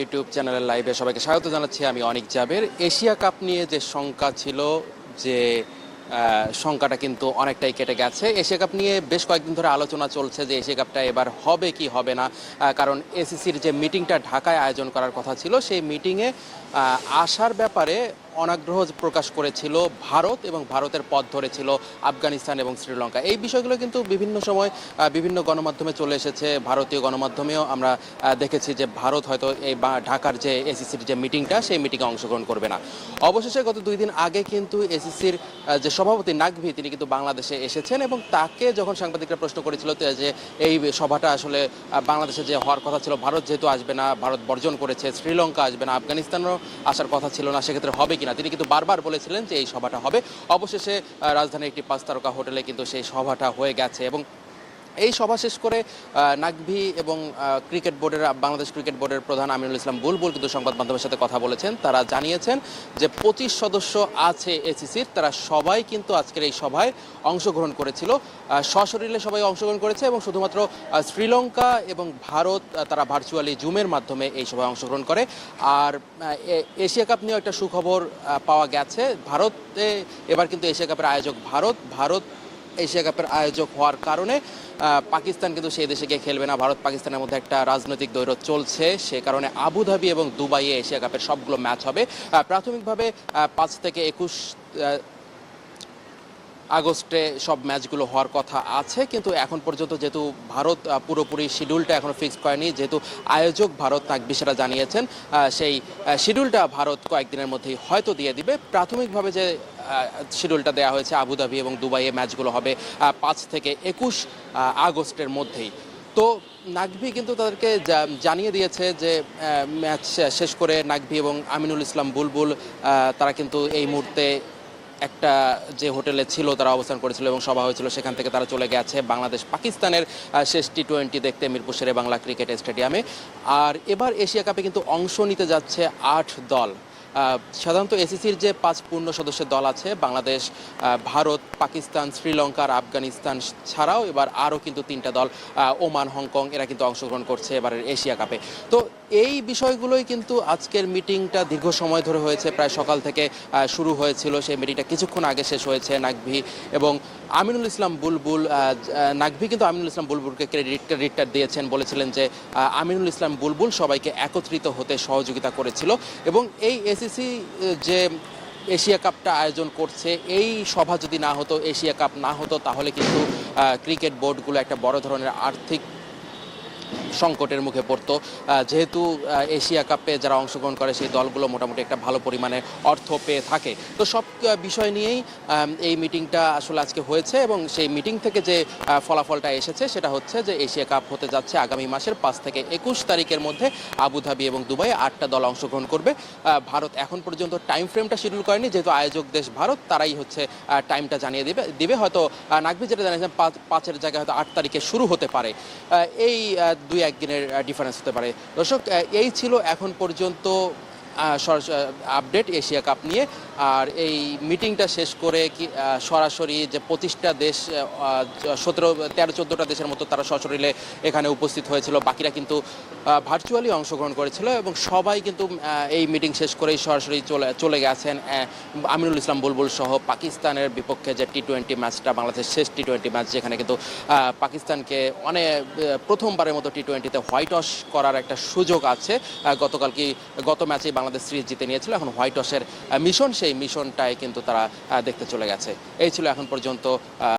YouTube চ্যানেলের লাইভে সবাইকে স্বাগত জানাচ্ছি। আমি অনিক জাবের। এশিয়া কাপ নিয়ে যে শঙ্কা ছিল, যে সংখ্যাটা কিন্তু অনেকটাই কেটে গেছে। এশিয়া কাপ নিয়ে বেশ কয়েকদিন ধরে আলোচনা চলছে যে এশিয়া কাপটা এবার হবে কি হবে না। কারণ এসিসির যে মিটিংটা ঢাকায় আয়োজন করার কথা ছিল, সেই মিটিংয়ে আসার ব্যাপারে অনাগ্রহ প্রকাশ করেছিল ভারত এবং ভারতের পথ ধরেছিল আফগানিস্তান এবং শ্রীলঙ্কা। এই বিষয়গুলো কিন্তু বিভিন্ন সময় বিভিন্ন গণমাধ্যমে চলে এসেছে। ভারতীয় গণমাধ্যমেও আমরা দেখেছি যে ভারত হয়তো এই ঢাকার যে এসিসির যে মিটিংটা, সেই মিটিংয়ে অংশগ্রহণ করবে না। অবশেষে গত দুই দিন আগে কিন্তু এসিসির যে সভাপতি নাকভি, তিনি কিন্তু বাংলাদেশে এসেছেন এবং তাকে যখন সাংবাদিকরা প্রশ্ন করেছিল যে এই সভাটা আসলে বাংলাদেশে যে হওয়ার কথা ছিল, ভারত যেহেতু আসবে না, ভারত বর্জন করেছে, শ্রীলঙ্কা আসবে না, আফগানিস্তানও আসার কথা ছিল না, সেক্ষেত্রে হবে কিনা। তিনি কিন্তু বারবার বলেছিলেন যে এই সভাটা হবে। অবশেষে রাজধানীর একটি পাঁচ তারকা হোটেলে কিন্তু সেই সভাটা হয়ে গেছে এবং এই সভা শেষ করে নাকভি এবং ক্রিকেট বোর্ডের, বাংলাদেশ ক্রিকেট বোর্ডের প্রধান আমিনুল ইসলাম বুলবুল কিন্তু সংবাদ মাধ্যমের সাথে কথা বলেছেন। তারা জানিয়েছেন যে পঁচিশ সদস্য আছে এসিসির, তারা সবাই কিন্তু আজকের এই সভায় অংশগ্রহণ করেছিল। সশরীরে সবাই অংশগ্রহণ করেছে এবং শুধুমাত্র শ্রীলঙ্কা এবং ভারত তারা ভার্চুয়ালি জুমের মাধ্যমে এই সভায় অংশগ্রহণ করে। আর এশিয়া কাপ নিয়েও একটা সুখবর পাওয়া গেছে। ভারতে, এবার কিন্তু এশিয়া কাপের আয়োজক ভারত। ভারত এশিয়া কাপের আয়োজক হওয়ার কারণে পাকিস্তান কিন্তু সেই দেশে গিয়ে খেলবে না। ভারত পাকিস্তানের মধ্যে একটা রাজনৈতিক দৈরথ চলছে। সে কারণে আবুধাবি এবং দুবাইয়ে এশিয়া কাপের সবগুলো ম্যাচ হবে। প্রাথমিকভাবে পাঁচ থেকে একুশ আগস্টে সব ম্যাচগুলো হওয়ার কথা আছে। কিন্তু এখন পর্যন্ত যেহেতু ভারত পুরোপুরি শিডিউলটা এখনও ফিক্সড করেনি, যেহেতু আয়োজক ভারত নাকবি সেটা জানিয়েছেন সেই শিডিউলটা ভারত কয়েকদিনের মধ্যেই হয়তো দিয়ে দিবে। প্রাথমিকভাবে যে শিডিউলটা দেওয়া হয়েছে আবুধাবি এবং দুবাইয়ে ম্যাচগুলো হবে পাঁচ থেকে একুশ আগস্টের মধ্যেই। তো নাকভি কিন্তু তাদেরকে জানিয়ে দিয়েছে যে ম্যাচ শেষ করে নাকভি এবং আমিনুল ইসলাম বুলবুল তারা কিন্তু এই মুহূর্তে একটা যে হোটেলে ছিল, তারা অবস্থান করেছিল এবং সভা হয়েছিল, সেখান থেকে তারা চলে গেছে বাংলাদেশ পাকিস্তানের শেষ টি টোয়েন্টি দেখতে মিরপুর বাংলা ক্রিকেট স্টেডিয়ামে। আর এবার এশিয়া কাপে কিন্তু অংশ নিতে যাচ্ছে আট দল। সাধারণত এসিসির যে পাঁচ পূর্ণ সদস্যের দল আছে, বাংলাদেশ ভারত, পাকিস্তান, শ্রীলঙ্কা, আর আফগানিস্তান ছাড়াও এবার আরও কিন্তু তিনটা দল ওমান, হংকং, এরা কিন্তু অংশগ্রহণ করছে এবারের এশিয়া কাপে। তো এই বিষয়গুলোই কিন্তু আজকের মিটিংটা দীর্ঘ সময় ধরে হয়েছে, প্রায় সকাল থেকে শুরু হয়েছিল। সেই মিটিংটা কিছুক্ষণ আগে শেষ হয়েছে নাকভি এবং আমিনুল ইসলাম বুলবুল নাকভি কিন্তু আমিনুল ইসলাম বুলবুলকে ক্রেডিট ক্রেডিটটা দিয়েছেন, বলেছিলেন যে আমিনুল ইসলাম বুলবুল সবাইকে একত্রিত হতে সহযোগিতা করেছিল এবং এই এসিসি যে এশিয়া কাপটা আয়োজন করছে, এই সভা যদি না হতো, এশিয়া কাপ না হতো, তাহলে কিন্তু ক্রিকেট বোর্ডগুলো একটা বড় ধরনের আর্থিক সংকটের মুখে পড়তো। যেহেতু এশিয়া কাপে যারা অংশগ্রহণ করে সেই দলগুলো মোটামুটি একটা ভালো পরিমাণে অর্থ পেয়ে থাকে। তো সব বিষয় নিয়েই এই মিটিংটা আসলে আজকে হয়েছে এবং সেই মিটিং থেকে যে ফলাফলটা এসেছে সেটা হচ্ছে যে এশিয়া কাপ হতে যাচ্ছে আগামী মাসের পাঁচ থেকে একুশ তারিখের মধ্যে আবুধাবি এবং দুবাই আটটা দল অংশগ্রহণ করবে। ভারত এখন পর্যন্ত টাইম ফ্রেমটা শিডিউল করেনি। যেহেতু আয়োজক দেশ ভারত তারাই হচ্ছে টাইমটা জানিয়ে দেবে দিবে। হয়তো নাকভি যেটা জানিয়েছেন পাঁচ পাঁচের জায়গায় হয়তো আট তারিখে শুরু হতে পারে। এই আহ, দুই একদিনের ডিফারেন্স হতে পারে। দর্শক এই ছিল এখন পর্যন্ত আপডেট এশিয়া কাপ নিয়ে। আর এই মিটিংটা শেষ করে কি সরাসরি যে পঁচিশটা দেশ সতেরো, তেরো, চোদ্দোটা দেশের মতো তারা সশরীরে এখানে উপস্থিত হয়েছিল। বাকিরা কিন্তু ভার্চুয়ালি অংশগ্রহণ করেছিল এবং সবাই কিন্তু এই মিটিং শেষ করেই সরাসরি চলে চলে গেছেন আমিনুল ইসলাম বুলবুল সহ পাকিস্তানের বিপক্ষে যে টি টোয়েন্টি ম্যাচটা বাংলাদেশের শেষ টি টোয়েন্টি ম্যাচ যেখানে কিন্তু পাকিস্তানকে অনেক প্রথমবারের মতো টি টোয়েন্টিতে হোয়াইট ওয়াশ করার একটা সুযোগ আছে। গতকাল কি, গত ম্যাচেই বাংলাদেশ সিরিজ জিতে নিয়েছিল এখন হোয়াইট ওয়াশের মিশন, সেই মিশনটাই কিন্তু তারা দেখতে চলে গেছে। এই ছিল এখন পর্যন্ত